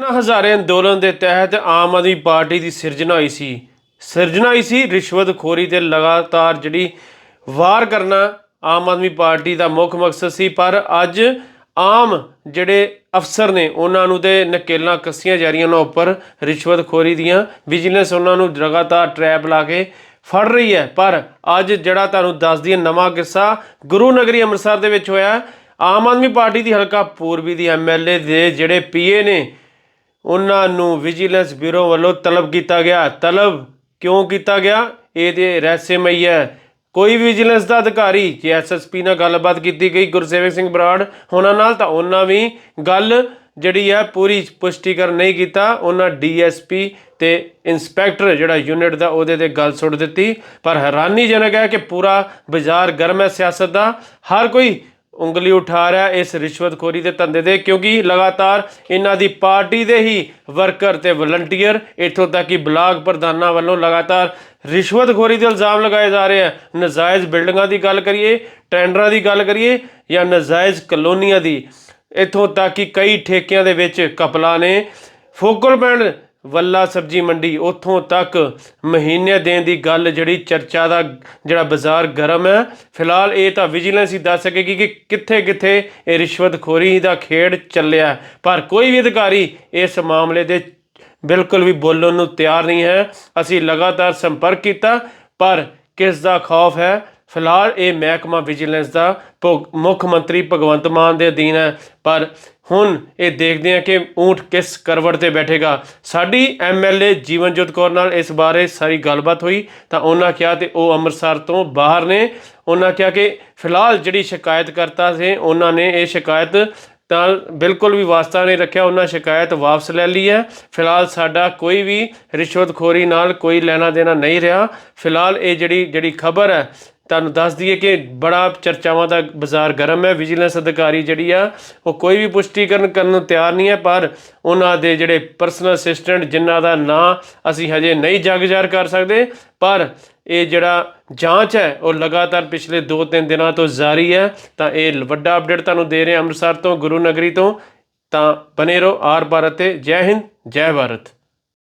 ਨਾ ਹਜ਼ਾਰੇ ਅੰਦੋਲਨ ਦੇ ਤਹਿਤ ਆਮ ਆਦਮੀ ਪਾਰਟੀ ਦੀ ਸਿਰਜਣਾ ਹੋਈ ਸੀ। ਸਿਰਜਣਾ ਹੋਈ ਸੀ ਰਿਸ਼ਵਤਖੋਰੀ ਤੇ ਲਗਾਤਾਰ ਜਿਹੜੀ ਵਾਰ ਕਰਨਾ ਆਮ ਆਦਮੀ ਪਾਰਟੀ ਦਾ ਮੁੱਖ ਮਕਸਦ ਸੀ, ਪਰ ਅੱਜ ਆਮ ਜਿਹੜੇ ਅਫਸਰ ਨੇ ਉਹਨਾਂ ਨੂੰ ਤੇ ਨਕੇਲਾਂ ਕੱਸੀਆਂ ਜਾ ਰਹੀਆਂ ਉਹਨਾਂ ਉੱਪਰ ਰਿਸ਼ਵਤਖੋਰੀ ਦੀਆਂ। ਵਿਜੀਲੈਂਸ ਉਹਨਾਂ ਨੂੰ ਲਗਾਤਾਰ ਟਰੈਪ ਲਾ ਕੇ ਫੜ ਰਹੀ ਹੈ, ਪਰ ਅੱਜ ਜਿਹੜਾ ਤੁਹਾਨੂੰ ਦੱਸ ਦਈਏ ਨਵਾਂ ਕਿੱਸਾ ਗੁਰੂ ਨਗਰੀ ਅੰਮ੍ਰਿਤਸਰ ਦੇ ਵਿੱਚ ਹੋਇਆ। ਆਮ ਆਦਮੀ ਪਾਰਟੀ ਦੀ ਹਲਕਾ ਪੂਰਬੀ ਦੀ ਐਮਐਲਏ ਦੇ ਜਿਹੜੇ ਪੀਏ ਨੇ ਉਹਨਾਂ ਨੂੰ ਵਿਜੀਲੈਂਸ ਬਿਊਰੋ ਵੱਲੋਂ ਤਲਬ ਕੀਤਾ ਗਿਆ। ਤਲਬ ਕਿਉਂ ਕੀਤਾ ਗਿਆ? ਇਹ ਤੇ ਰਹੱਸਮਈ ਹੈ। ਕੋਈ ਵਿਜੀਲੈਂਸ ਦਾ ਅਧਿਕਾਰੀ, ਜੇ ਐਸਐਸਪੀ ਨਾਲ ਗੱਲਬਾਤ ਕੀਤੀ ਗਈ, ਗੁਰਸੇਵਕ ਸਿੰਘ ਬਰਾੜ ਉਹਨਾਂ ਨਾਲ, ਤਾਂ ਉਹਨਾਂ ਵੀ ਗੱਲ ਜਿਹੜੀ ਹੈ ਪੂਰੀ ਪੁਸ਼ਟੀਕਰਨ ਨਹੀਂ ਕੀਤਾ। ਉਹਨਾਂ ਡੀਐਸਪੀ ਤੇ ਇਨਸਪੈਕਟਰ ਜਿਹੜਾ ਯੂਨਿਟ ਦਾ, ਉਹਦੇ ਤੇ ਗੱਲ ਸੁੱਟ ਦਿੱਤੀ। ਪਰ ਹੈਰਾਨੀਜਨਕ ਹੈ ਕਿ ਪੂਰਾ ਬਾਜ਼ਾਰ ਗਰਮ ਹੈ ਸਿਆਸਤ ਦਾ। ਹਰ ਕੋਈ ਉਂਗਲੀ ਉਠਾ ਰਿਹਾ ਇਸ ਰਿਸ਼ਵਤਖੋਰੀ ਦੇ ਧੰਦੇ ਦੇ, ਕਿਉਂਕਿ ਲਗਾਤਾਰ ਇਹਨਾਂ ਦੀ ਪਾਰਟੀ ਦੇ ਹੀ ਵਰਕਰ ਤੇ ਵਲੰਟੀਅਰ ਇੱਥੋਂ ਤੱਕ ਕਿ ਬਲਾਕ ਪ੍ਰਧਾਨਾਂ ਵੱਲੋਂ ਲਗਾਤਾਰ ਰਿਸ਼ਵਤਖੋਰੀ ਦੇ ਇਲਜ਼ਾਮ ਲਗਾਏ ਜਾ ਰਹੇ ਆ। ਨਜਾਇਜ਼ ਬਿਲਡਿੰਗਾਂ ਦੀ ਗੱਲ ਕਰੀਏ, ਟੈਂਡਰਾਂ ਦੀ ਗੱਲ ਕਰੀਏ ਜਾਂ ਨਜਾਇਜ਼ ਕਲੋਨੀਆਂ ਦੀ, ਇੱਥੋਂ ਤੱਕ ਕਿ ਕਈ ਠੇਕਿਆਂ ਦੇ ਵਿੱਚ ਕਪਲਾ ਨੇ, ਫੋਕਲ ਪੈਂਡ ਵੱਲਾ ਸਬਜੀ ਮੰਡੀ, ਉੱਥੋਂ ਤੱਕ ਮਹੀਨੇ ਦੇਣ ਦੀ ਗੱਲ ਜਿਹੜੀ ਚਰਚਾ ਦਾ ਜਿਹੜਾ ਬਾਜ਼ਾਰ ਗਰਮ ਹੈ। ਫਿਲਹਾਲ ਇਹ ਤਾਂ ਵਿਜੀਲੈਂਸ ਹੀ ਦੱਸ ਸਕੇਗੀ ਕਿ ਕਿੱਥੇ ਕਿੱਥੇ ਇਹ ਰਿਸ਼ਵਤਖੋਰੀ ਦਾ ਖੇਡ ਚੱਲਿਆ ਪਰ ਕੋਈ ਵੀ ਅਧਿਕਾਰੀ ਇਸ ਮਾਮਲੇ ਦੇ ਬਿਲਕੁਲ ਵੀ ਬੋਲਣ ਨੂੰ ਤਿਆਰ ਨਹੀਂ ਹੈ। ਅਸੀਂ ਲਗਾਤਾਰ ਸੰਪਰਕ ਕੀਤਾ, ਪਰ ਕਿਸ ਦਾ ਖੌਫ ਹੈ ਫਿਲਹਾਲ ਇਹ ਮਹਿਕਮਾ ਵਿਜੀਲੈਂਸ ਦਾ ਭੁਗ- ਮੁੱਖ ਮੰਤਰੀ ਭਗਵੰਤ ਮਾਨ ਦੇ ਅਧੀਨ ਹੈ, ਪਰ ਹੁਣ ਇਹ ਦੇਖਦੇ ਹਾਂ ਕਿ ਊਂਠ ਕਿਸ ਕਰਵਟ ਤੇ ਬੈਠੇਗਾ। ਸਾਡੀ ਐਮਐਲਏ ਜੀਵਨਜੋਤ ਕੌਰ ਨਾਲ ਇਸ ਬਾਰੇ ਸਾਰੀ ਗੱਲਬਾਤ ਹੋਈ, ਤਾਂ ਉਹਨਾਂ ਕਿਹਾ ਤੇ ਉਹ ਅੰਮ੍ਰਿਤਸਰ ਤੋਂ ਬਾਹਰ ਨੇ। ਉਹਨਾਂ ਕਿਹਾ ਕਿ ਫਿਲਹਾਲ ਜਿਹੜੀ ਸ਼ਿਕਾਇਤ ਕਰਤਾ ਸੀ, ਉਹਨਾਂ ਨੇ ਇਹ ਸ਼ਿਕਾਇਤ ਤਾਂ ਬਿਲਕੁਲ ਵੀ ਵਾਸਤਾ ਨਹੀਂ ਰੱਖਿਆ, ਉਹਨਾਂ ਸ਼ਿਕਾਇਤ ਵਾਪਸ ਲੈ ਲਈ ਹੈ। ਫਿਲਹਾਲ ਸਾਡਾ ਕੋਈ ਵੀ ਰਿਸ਼ਵਤਖੋਰੀ ਨਾਲ ਕੋਈ ਲੈਣਾ ਦੇਣਾ ਨਹੀਂ ਰਿਹਾ। ਫਿਲਹਾਲ ਇਹ ਜਿਹੜੀ ਜਿਹੜੀ ਖਬਰ ਹੈ ਤੁਹਾਨੂੰ ਦੱਸ ਦਈਏ ਕਿ ਬੜਾ ਚਰਚਾਵਾਂ ਦਾ ਬਾਜ਼ਾਰ ਗਰਮ ਹੈ ਵਿਜੀਲੈਂਸ ਅਧਿਕਾਰੀ ਜਿਹੜੀ ਆ, ਉਹ ਕੋਈ ਵੀ ਪੁਸ਼ਟੀਕਰਨ ਕਰਨ ਨੂੰ ਤਿਆਰ ਨਹੀਂ ਹੈ, ਪਰ ਉਹਨਾਂ ਦੇ ਜਿਹੜੇ ਪਰਸਨਲ ਅਸਿਸਟੈਂਟ ਜਿਨ੍ਹਾਂ ਦਾ ਨਾਂ ਅਸੀਂ ਹਜੇ ਨਹੀਂ ਜਗਜ਼ਾਰ ਕਰ ਸਕਦੇ, ਪਰ ਇਹ ਜਿਹੜਾ ਜਾਂਚ ਹੈ, ਉਹ ਲਗਾਤਾਰ ਪਿਛਲੇ 2-3 ਦਿਨਾਂ ਤੋਂ ਜਾਰੀ ਹੈ। ਤਾਂ ਇਹ ਵੱਡਾ ਅਪਡੇਟ ਤੁਹਾਨੂੰ ਦੇ ਰਹੇ ਹਾਂ ਅੰਮ੍ਰਿਤਸਰ ਤੋਂ, ਗੁਰੂ ਨਗਰੀ ਤੋਂ। ਤਾਂ ਬਨੇ ਰਹੋ, ਆਰ ਭਾਰਤ ਤੇ, ਜੈ ਹਿੰਦ, ਜੈ ਭਾਰਤ।